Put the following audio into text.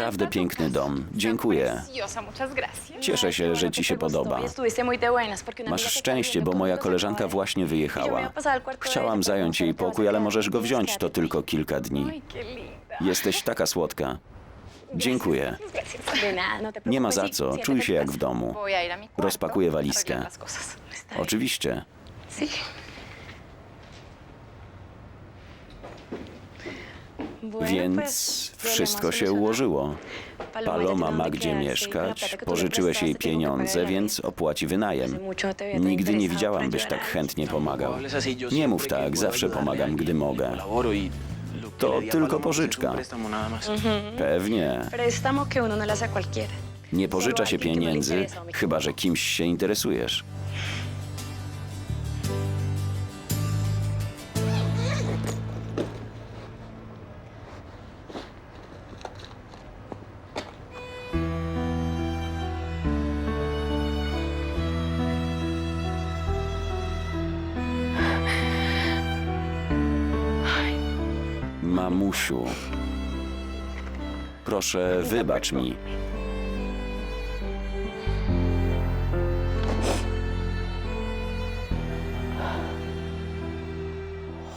naprawdę piękny dom. Dziękuję. Cieszę się, że ci się podoba. Masz szczęście, bo moja koleżanka właśnie wyjechała. Chciałam zająć jej pokój, ale możesz go wziąć, to tylko kilka dni. Jesteś taka słodka. Dziękuję. Nie ma za co, czuj się jak w domu. Rozpakuję walizkę. Oczywiście. Więc wszystko się ułożyło. Paloma ma gdzie mieszkać, pożyczyłeś jej pieniądze, więc opłaci wynajem. Nigdy nie widziałam, byś tak chętnie pomagał. Nie mów tak, zawsze pomagam, gdy mogę. To tylko pożyczka. Pewnie. Que uno no. Nie pożycza się pieniędzy, chyba że kimś się interesujesz. Mamusiu, proszę wybacz mi.